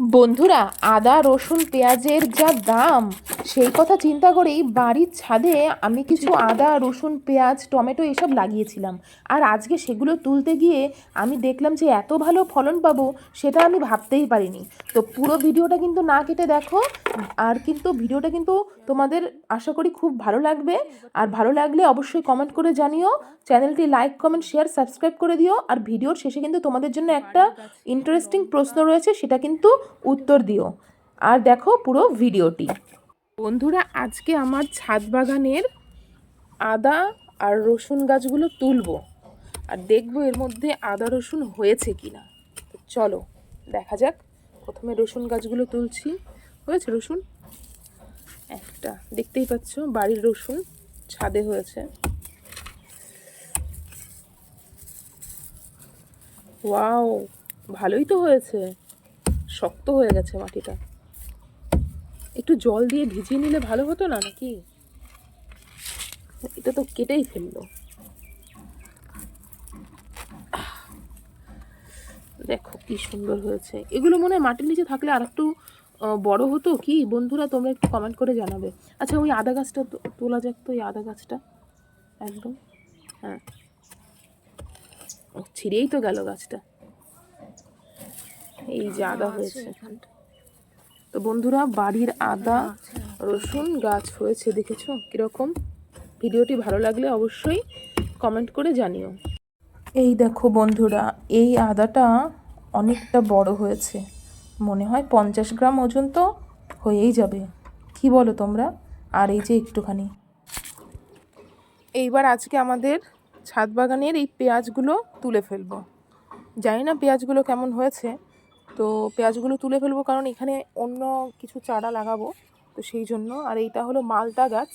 বন্ধুরা আদা রসুন পেঁয়াজের যা দাম সেই কথা চিন্তা করেই বাড়ির ছাদে আমি কিছু আদা, রসুন, পেঁয়াজ, টমেটো এসব লাগিয়েছিলাম। আর আজকে সেগুলো তুলতে গিয়ে আমি দেখলাম যে এত ভালো ফলন পাবো সেটা আমি ভাবতেই পারিনি। তো পুরো ভিডিওটা কিন্তু না কেটে দেখো, আর কিন্তু ভিডিওটা কিন্তু তোমাদের আশা করি খুব ভালো লাগবে। আর ভালো লাগলে অবশ্যই কমেন্ট করে জানিও, চ্যানেলটি লাইক কমেন্ট শেয়ার সাবস্ক্রাইব করে দিও, আর ভিডিওর শেষে কিন্তু তোমাদের জন্য একটা ইন্টারেস্টিং প্রশ্ন রয়েছে, সেটা কিন্তু উত্তর দিও। আর দেখো পুরো ভিডিওটি। বন্ধুরা, আজকে আমার ছাদ বাগানের আদা আর রসুন গাছগুলো তুলব আর দেখব এর মধ্যে আদা রসুন হয়েছে কিনা। তো চলো, দেখা যাক। প্রথমে রসুন গাছগুলো তুলছি। হয়েছে রসুন? একটা, দেখতেই পাচ্ছ, বাড়ির রসুন ছাদে হয়েছে। ওয়াও, ভালোই তো হয়েছে। শক্ত হয়ে গেছে মাটিটা। একটু জল দিয়ে ভিজিয়ে নিলে ভালো হতো না নাকি? এটা তো কেটেই ফেলল। দেখো কি সুন্দর হয়েছে। এগুলো মনে হয় মাটির নিচে থাকলে আর একটু বড় হতো কি? বন্ধুরা তোমরা একটু কমেন্ট করে জানাবে। আচ্ছা ওই আদা গাছটা তোলা যাক তো ওই আদা গাছটা। একদম। হ্যাঁ। ও, ছিঁড়েই তো গেল গাছটা। এই যে আদা হয়েছে। তো বন্ধুরা, বাড়ির আদা, রসুন গাছ হয়েছে, দেখেছ? কীরকম? ভিডিওটি ভালো লাগলে অবশ্যই কমেন্ট করে জানিও। এই দেখো বন্ধুরা, এই আদাটা অনেকটা বড় হয়েছে। মনে হয় পঞ্চাশ গ্রাম ওজন তো হয়েই যাবে। কি বলো তোমরা? আর এই যে একটুখানি। এইবার আজকে আমাদের ছাদ বাগানের এই পেঁয়াজগুলো তুলে ফেলব। জানি না পেঁয়াজগুলো কেমন হয়েছে। তো পেঁয়াজগুলো তুলে ফেলব কারণ এখানে অন্য কিছু চারা লাগাবো। তো সেই জন্য, আর এইটা হলো মালতা গাছ।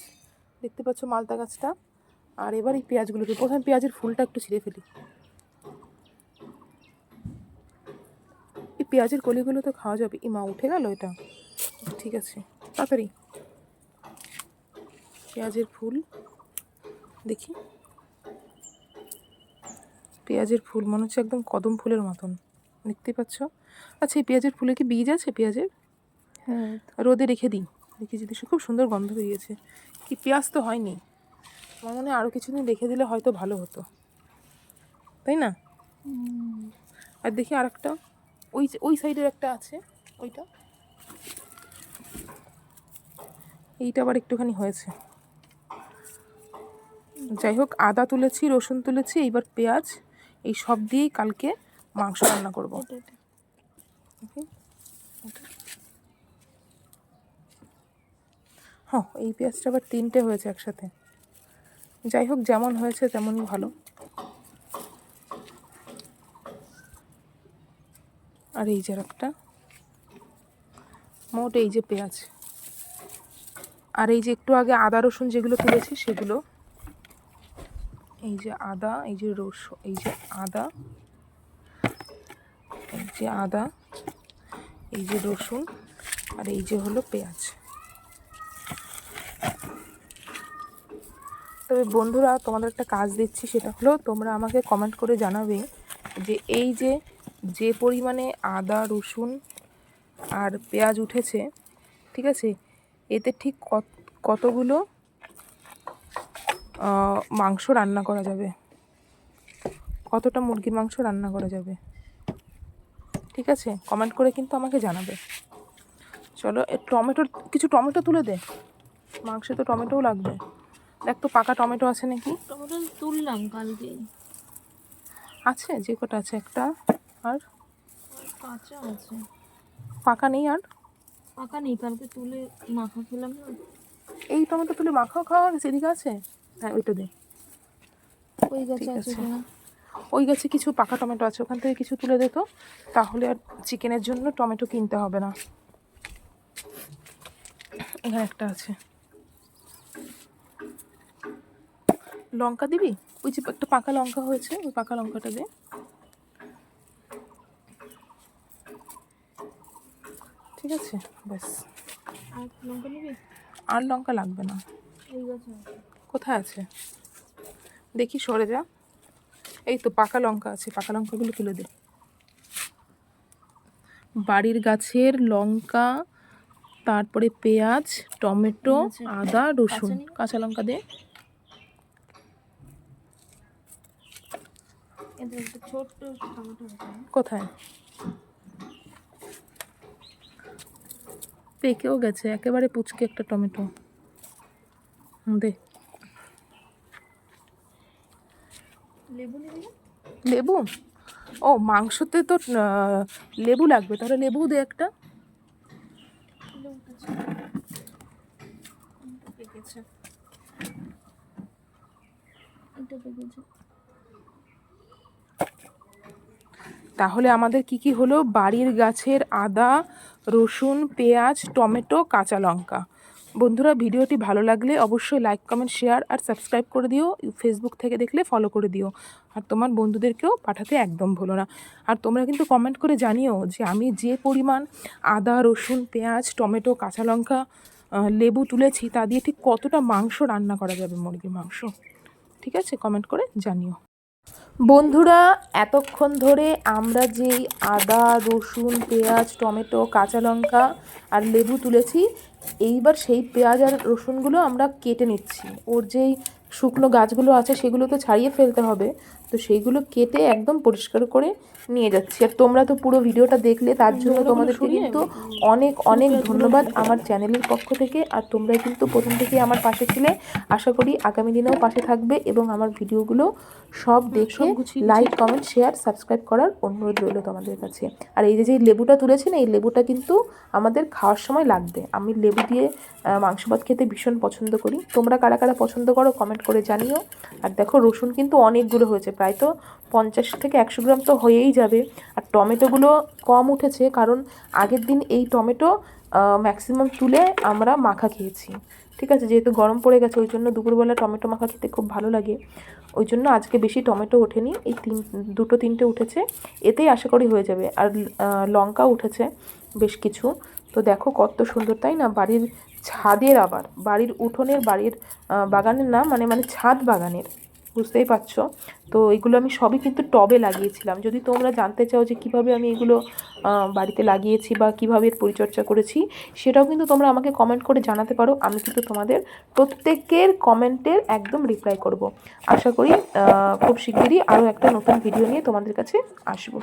দেখতে পাচ্ছ মালতা গাছটা। আর এবার এই পেঁয়াজগুলো তুলবো। প্রথমে পেঁয়াজের ফুলটা একটু ছিঁড়ে ফেলি। এই পেঁয়াজের কলিগুলো তো খাওয়া যাবে। ইমা উঠে গেল এটা। ঠিক আছে, তাড়াতাড়ি। পেঁয়াজের ফুল, দেখি। পেঁয়াজের ফুল মনে হচ্ছে একদম কদম ফুলের মতন। দেখতে পাচ্ছ। আচ্ছা এই পেঁয়াজের ফুলে কি বীজ আছে? পেঁয়াজের? হ্যাঁ। রোদে রেখে দিই। রেখে যদি খুব সুন্দর গন্ধ বেরিয়েছে। কি পেঁয়াজ তো হয়নি। আমার মনে হয় আরও কিছুদিন রেখে দিলে হয়তো ভালো হতো। তাই না? আর দেখি আর একটা ওই ওই সাইডের একটা আছে। ওইটা। এইটা আবার একটুখানি হয়েছে। যাই হোক আদা তুলেছি রসুন তুলেছি এইবার পেঁয়াজ। এই সব দিয়েই কালকে মাংস রান্না করব। হ্যাঁ এই পেঁয়াজটা আবার তিনটে হয়েছে একসাথে। যাই হোক যেমন হয়েছে তেমনই ভালো। আর এই যে একটা। মোট এই যে পেঁয়াজ। আর এই যে একটু আগে আদা রসুন যেগুলো তুলেছি সেগুলো। এই যে আদা এই যে রসুন এই যে আদা। এই যে আদা, এই যে রসুন আর এই যে হলো পেঁয়াজ। তবে বন্ধুরা, তোমাদের একটা কাজ দিচ্ছি, সেটা হলো তোমরা আমাকে কমেন্ট করে জানাবে যে এই যে যে পরিমাণে আদা, রসুন আর পেঁয়াজ উঠেছে, ঠিক আছে, এতে ঠিক কত, কতগুলো মাংস রান্না করা যাবে? কতটা মুরগির মাংস রান্না করা যাবে? ঠিক আছে? কমেন্ট করে কিন্তু আমাকে জানাবে। চলো এ টমেটোর কিছু টমেটো তুলে দে। মাংসে তো টমেটোও লাগবে। দেখ তো পাকা টমেটো আছে নাকি? টমেটো তুললাম কালকে। আছে যে কটা আছে? একটা আর কাঁচা আছে। পাকা নেই আর? পাকা নেই কালকে তুলে মাখা খেলাম না। এই টমেটো তুলে মাখাও খাওয়া গেছে এদিকে আছে? হ্যাঁ ওইটা দে। ওই গাছে আছে আছে। ওই গাছে কিছু পাকা টমেটো আছে ওখান থেকে কিছু তুলে দে তো। তাহলে আর চিকেনের জন্য টমেটো কিনতে হবে না। এখানে একটা আছে। লঙ্কা দিবি? ওই যে একটা পাকা লঙ্কা হয়েছে ওই পাকা লঙ্কাটা দে। ঠিক আছে ব্যাস। আর লঙ্কা নিবি আর লঙ্কা লাগবে না। কোথায় আছে? দেখি সরে যা। এই তো পাকা লঙ্কা আছে পাকা লঙ্কাগুলো তুলে দে বাড়ির গাছের লঙ্কা তারপরে পেঁয়াজ টমেটো। আদা রসুন কাঁচা লঙ্কা দে কোথায়? পেকেও গেছে একেবারে পুচকে একটা টমেটো। দে। লেবু লেবু? ও মাংসতে তো লেবু লাগবে। তাহলে লেবু দে একটা। তাহলে আমাদের কি কি হলো? বাড়ির গাছের আদা রসুন পেঁয়াজ টমেটো কাঁচা লঙ্কা। বন্ধুরা, ভিডিওটি ভালো লাগলে অবশ্যই লাইক কমেন্ট শেয়ার আর সাবস্ক্রাইব করে দিও। ফেসবুক থেকে দেখলে ফলো করে দিও। আর তোমার বন্ধুদেরকেও পাঠাতে একদম ভুলো না। আর তোমরা কিন্তু কমেন্ট করে জানিও যে আমি যে পরিমাণ আদা, রসুন, পেঁয়াজ, টমেটো, কাঁচা লঙ্কা লেবু তুলেছি, তা দিয়ে ঠিক কতটা মাংস রান্না করা যাবে মুরগির মাংস? ঠিক আছে? কমেন্ট করে জানিও। বন্ধুরা, এতক্ষণ ধরে আমরা যেই আদা, রসুন, পেঁয়াজ, টমেটো, কাঁচা লঙ্কা আর লেবু তুলেছি, এইবার সেই পেঁয়াজ আর রসুনগুলো আমরা কেটে নিচ্ছি। ওর যেই শুকনো গাছগুলো আছে সেগুলো তো ছাড়িয়ে ফেলতে হবে। তো সেইগুলো কেটে একদম পরিষ্কার করে নিয়ে যাচ্ছি। আর তোমরা তো পুরো ভিডিওটা দেখলে তার জন্য তোমাদেরকে কিন্তু অনেক অনেক ধন্যবাদ আমার চ্যানেলের পক্ষ থেকে। আর তোমরা কিন্তু প্রথম থেকে আমার পাশে ছিলে। আশা করি আগামী দিনেও পাশে থাকবে এবং আমার ভিডিওগুলো সব দেখে লাইক কমেন্ট শেয়ার সাবস্ক্রাইব করার অনুরোধ রইল তোমাদের কাছে। আর এই যে যে লেবুটা তুলেছি না এই লেবুটা কিন্তু আমাদের খাওয়ার সময় লাগবে। আমি লেবু দিয়ে মাংস ভাত খেতে ভীষণ পছন্দ করি। তোমরা কারা কারা পছন্দ করো কমেন্ট করে জানিও। আর দেখো রসুন কিন্তু অনেকগুলো হয়েছে প্রায় তো পঞ্চাশ থেকে একশো গ্রাম তো হয়েই যাবে। আর টমেটোগুলো কম উঠেছে কারণ আগের দিন এই টমেটো ম্যাক্সিমাম তুলে আমরা মাখা খেয়েছি। ঠিক আছে, যেহেতু গরম পড়ে গেছে, ওই জন্য দুপুরবেলা টমেটো মাখা খেতে খুব ভালো লাগে। ওই জন্য আজকে বেশি টমেটো ওঠেনি, এই তিন, দুটো তিনটে উঠেছে। এতেই আশা করি হয়ে যাবে। আর লঙ্কা উঠেছে বেশ কিছু। তো দেখো কত সুন্দর, তাই না? বাড়ির ছাদের আবার, বাড়ির উঠোনের, বাড়ির বাগানের না মানে মানে ছাদ বাগানের। বুঝতেই পারছ। তো এগুলো আমি সবই কিন্তু টবে লাগিয়েছিলাম। যদি তোমরা জানতে চাও যে কীভাবে আমি এগুলো বাড়িতে লাগিয়েছি বা কীভাবে এর পরিচর্যা করেছি, সেটাও কিন্তু তোমরা আমাকে কমেন্ট করে জানাতে পারো। আমি কিন্তু তোমাদের প্রত্যেকের কমেন্টের একদম রিপ্লাই করব। আশা করি খুব শিগগিরই আরও একটা নতুন ভিডিও নিয়ে তোমাদের কাছে আসব।